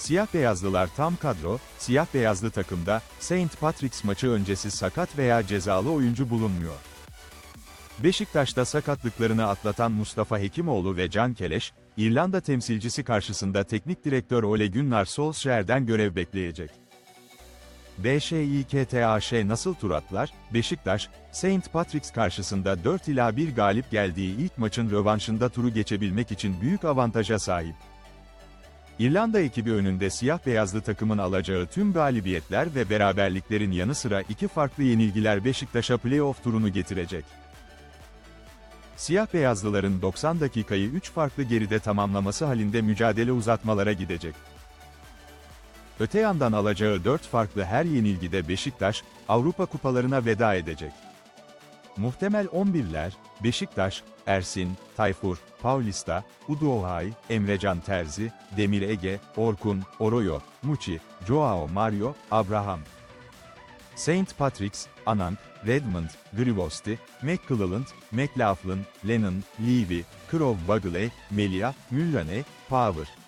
Siyah beyazlılar tam kadro, siyah beyazlı takımda, St. Patrick's maçı öncesi sakat veya cezalı oyuncu bulunmuyor. Beşiktaş'ta sakatlıklarını atlatan Mustafa Hekimoğlu ve Can Keleş, İrlanda temsilcisi karşısında teknik direktör Ole Gunnar Solskjaer'den görev bekleyecek. BŞİKTAŞ nasıl tur atlar? Beşiktaş, St. Patrick's karşısında 4 ila 1 galip geldiği ilk maçın rövanşında turu geçebilmek için büyük avantaja sahip. İrlanda ekibi önünde siyah beyazlı takımın alacağı tüm galibiyetler ve beraberliklerin yanı sıra iki farklı yenilgiler Beşiktaş'a playoff turunu getirecek. Siyah beyazlıların 90 dakikayı 3 farklı geride tamamlaması halinde mücadele uzatmalara gidecek. Öte yandan alacağı 4 farklı her yenilgide Beşiktaş, Avrupa kupalarına veda edecek. Muhtemel 11'ler, Beşiktaş, Ersin, Tayfur, Paulista, Udohay, Emrecan Terzi, Demir Ege, Orkun, Oroyo, Muçi, Joao Mario, Abraham. St. Patrick's, Anand, Redmond, Grivosti, McClelland, McLaughlin, Lennon, Levy, Crow Bagley, Melia, Mullane, Power.